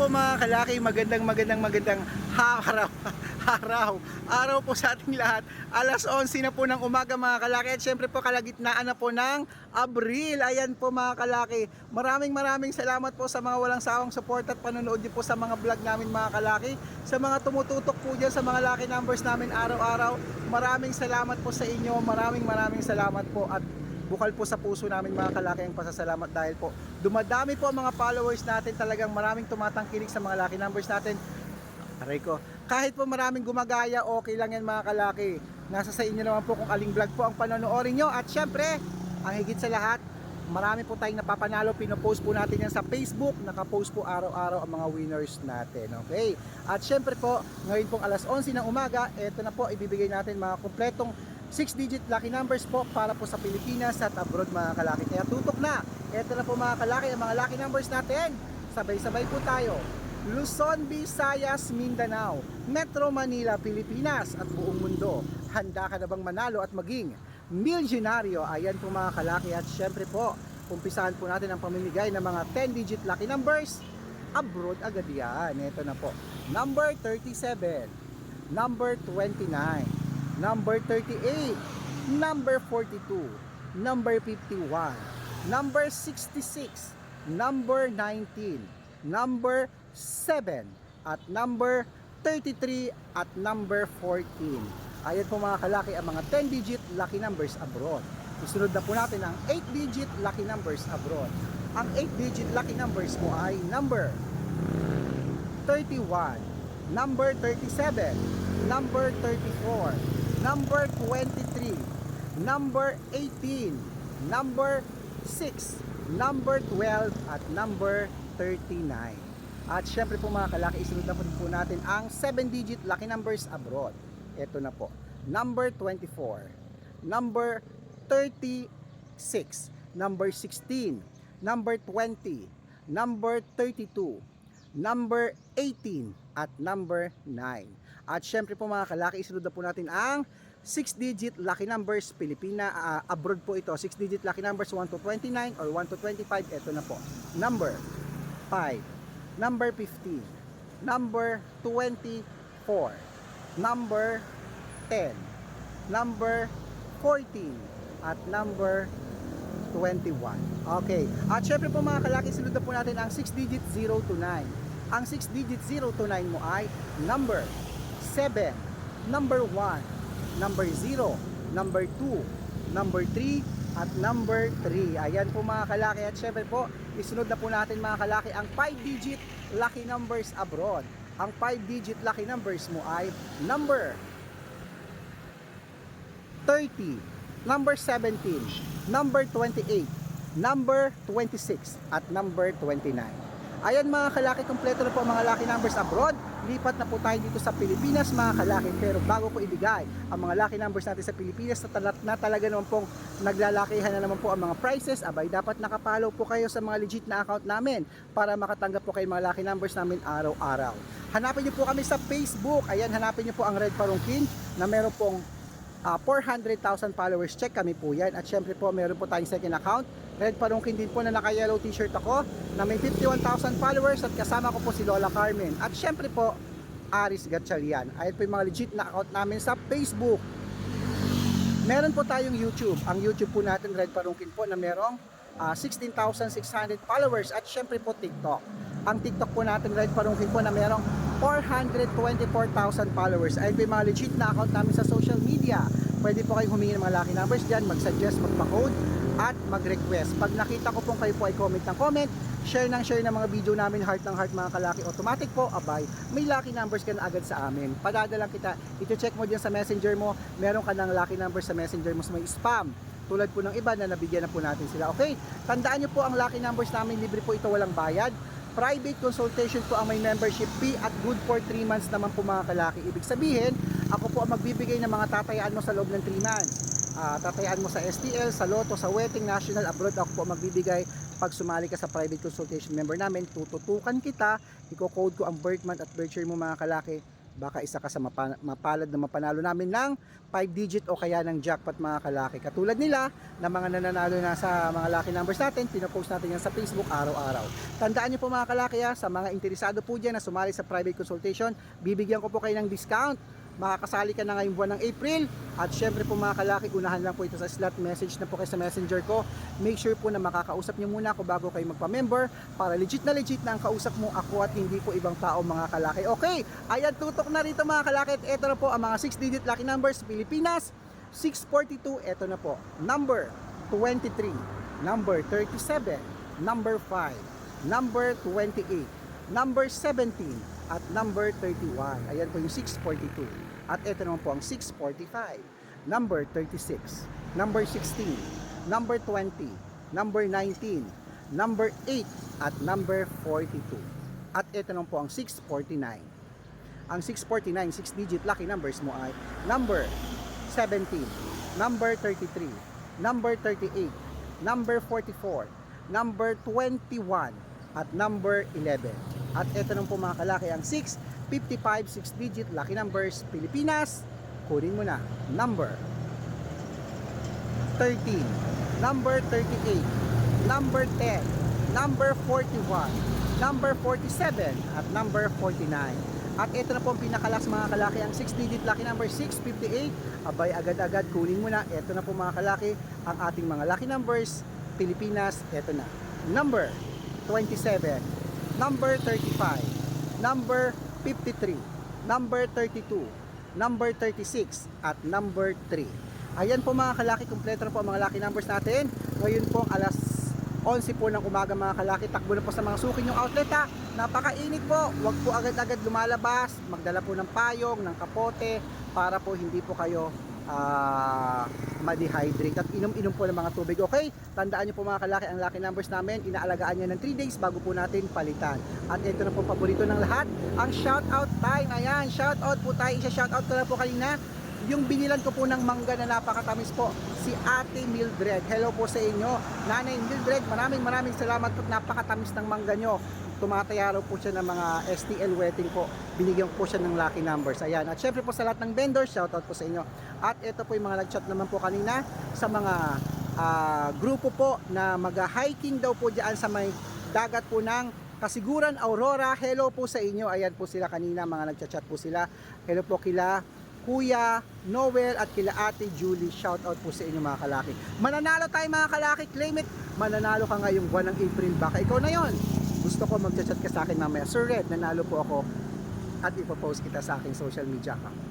po mga kalaki, magandang magandang magandang araw. Araw. Araw po sa ating lahat. Alas 11 na po ng umaga mga kalaki at syempre po kalagitnaan na po ng Abril. Ayan po mga kalaki. Maraming maraming salamat po sa mga walang sawang support at panonood niyo po sa mga vlog namin mga kalaki. Sa mga tumututok po dyan sa mga lucky numbers namin araw-araw. Maraming salamat po sa inyo. Maraming maraming salamat po at bukal po sa puso namin mga kalaki ang pasasalamat dahil po dumadami po ang mga followers natin. Talagang maraming tumatangkilik sa mga lucky numbers natin. Aray ko. Kahit po maraming gumagaya okay lang yan mga kalaki. Nasa sa inyo naman po kung aling vlog po ang panonoorin nyo. At syempre ang higit sa lahat marami po tayong napapanalo. Pinopost po natin yan sa Facebook. Nakapost po araw-araw ang mga winners natin okay? At syempre po ngayon pong alas 11 ng umaga eto na po ibibigay natin mga kompletong 6-digit lucky numbers po para po sa Pilipinas at abroad mga kalaki. Kaya tutok na. Ito na po mga kalaki, ang mga lucky numbers natin. Sabay-sabay po tayo. Luzon, Visayas, Mindanao, Metro Manila, Pilipinas at buong mundo. Handa ka na bang manalo at maging milyonaryo? Ayan po mga kalaki at syempre po, umpisahan po natin ang pamimigay ng mga 10-digit lucky numbers. Abroad agad yan. Ito na po. Number 37, number 29, number 38, number 42, number 51, number 66, number 19, number 7, at number 33 at number 14. Ayan po mga kalaki ang mga 10-digit lucky numbers abroad. Isunod na po natin ang 8-digit lucky numbers abroad. Ang 8-digit lucky numbers mo ay number 31, number 37, number 34, number 23, number 18, number 6, number 12, at number 39. At syempre po mga kalaki, isunod na po po natin ang 7-digit lucky numbers abroad. Ito na po. Number 24, number 36, number 16, number 20, number 32, number 18 at number 9. At syempre po mga kalaki, isunod na po natin ang 6-digit lucky numbers Pilipina, ah, abroad po ito. 6-digit lucky numbers 1 to 29 or 1 to 25. Ito na po. Number 5, number 15, number 24, number 10, number 14, at number 21. Okay. At syempre po mga kalaki, sunod na po natin ang 6 digit 0 to 9. Ang 6 digit 0 to 9 mo ay number 7, number 1, number 0, number 2, number 3, at number 3. Ayan po mga kalaki. At syempre po, isunod na po natin mga kalaki ang 5 digit lucky numbers abroad. Ang 5 digit lucky numbers mo ay number 30, number 17, number 28, number 26, at number 29. Ayan mga kalaki, kompleto na po mga lucky numbers abroad. Lipat na po tayo dito sa Pilipinas mga kalaki. Pero bago ko ibigay ang mga lucky numbers natin sa Pilipinas na, na talaga naman pong naglalakihan na naman po ang mga prices, abay dapat nakapollow po kayo sa mga legit na account namin para makatanggap po kayo mga lucky numbers namin araw-araw. Hanapin niyo po kami sa Facebook. Ayan, hanapin niyo po ang Red Parungkin na meron pong Ah, 400,000 followers check kami po yan. At syempre po meron po tayong second account. Red Parungkin din po na naka yellow t-shirt ako na may 51,000 followers at kasama ko po si Lola Carmen. At syempre po Aris Gatchalian. Ayun po yung mga legit na account namin sa Facebook. Meron po tayong YouTube. Ang YouTube po natin Red Parungkin po na merong ah, 16,600 followers at syempre po TikTok ang TikTok po natin Red Parungkin po na merong 424,000 followers. Ayun po yung mga legit na account namin sa social media. Pwede po kayong humingi ng mga lucky numbers dyan, mag-suggest, magpa-code, at mag-request. Pag nakita ko pong kayo po ay comment ng comment, share ng share ng mga video namin, heart ng heart mga kalaki, automatic po, abay, may lucky numbers ka na agad sa amin. Padadalang kita, ito-check mo dyan sa messenger mo, meron ka ng lucky numbers sa messenger mo sa may spam tulad po ng iba na nabigyan na po natin sila. Okay, tandaan nyo po ang lucky numbers namin, libre po ito, walang bayad. Private consultation po ang may membership fee at good for 3 months naman po mga kalaki. Ibig sabihin, ako po ang magbibigay ng mga tatayaan mo sa loob ng 3 months. Ah, tatayaan mo sa STL, sa Lotto, sa Wedding, National, Abroad, ako po ang magbibigay pag sumali ka sa private consultation member namin, tututukan kita, i-code ko ang birth month at birth year mo mga kalaki, baka isa ka sa mapa- mapalad na mapanalo namin ng 5 digit o kaya ng jackpot mga kalaki. Katulad nila na mga nananalo na sa mga lucky numbers natin, pinopost natin yan sa Facebook araw-araw. Tandaan niyo po mga kalaki ha, sa mga interesado po dyan na sumali sa private consultation, bibigyan ko po kayo ng discount. Makakasali ka na ngayong buwan ng April. At syempre po mga kalaki, unahan lang po ito sa slot message na po kayo sa messenger ko. Make sure po na makakausap niyo muna ako bago kayo magpa-member para legit na legit na ang kausap mo ako at hindi po ibang tao mga kalaki. Okay, ayan tutok na rito mga kalaki. At ito na po ang mga 6-digit lucky numbers Pilipinas. 642, ito na po. Number 23, number 37, number 5, number 28, number 17, at number 31. Ayan po yung 642. At ito naman po ang 645, number 36, number 16, number 20, number 19, number 8, at number 42. At ito naman po ang 649. Ang 649, 6-digit lucky numbers mo ay number 17, number 33, number 38, number 44, number 21, at number 11. At ito nang po mga kalaki ang 6, 55, 6-digit lucky numbers Pilipinas. Kunin mo na. Number 13, number 38, number 10, number 41, number 47, at number 49. At ito na po ang pinakalas mga kalaki, ang 6-digit lucky number 658. Abay, agad-agad kunin mo na. Ito na po mga kalaki, ang ating mga lucky numbers. Pilipinas, ito na. Number 27, number 35, number 53, number 32, number 36, at number 3. Ayan po mga kalaki, kumpleto na po ang mga lucky numbers natin. Ngayon po alas 11 po ng umaga mga kalaki, takbo na po sa mga suki yung outlet ha. Napakainit po, wag po agad-agad lumalabas, magdala po ng payong, ng kapote, para po hindi po kayo ah, ma-dehydrate at inom-inom po ng mga tubig. Okay, tandaan niyo po mga kalaki, ang lucky numbers namin, inaalagaan niya ng 3 days bago po natin palitan. At ito na po paborito ng lahat, ang shoutout time. Ayan, shoutout po tayo, isa shoutout ko na po kanina yung binilan ko po ng mangga na napakatamis po, si Ate Mildred. Hello po sa inyo. Nanay Mildred, maraming maraming salamat po. Napakatamis ng mangga nyo. Tumatayaro po siya ng mga STL wedding po. Binigyan po siya ng lucky numbers. Ayan. At syempre po sa lahat ng vendors, shoutout po sa inyo. At ito po yung mga nag-chat naman po kanina sa mga ah, grupo po na mag-hiking daw po dyan sa may dagat po ng Kasiguran Aurora. Hello po sa inyo. Ayan po sila kanina, mga nagchat-chat po sila. Hello po kila Kuya Noel at kila Ate Julie. Shout out po sa inyo mga kalaki. Mananalo tayo mga kalaki. Claim it. Mananalo ka ngayong buwan ng April. Baka ikaw na yon. Gusto ko magchat-chat ka sa akin mamaya. Sir Red, nanalo po ako at ipopost kita sa aking social media account.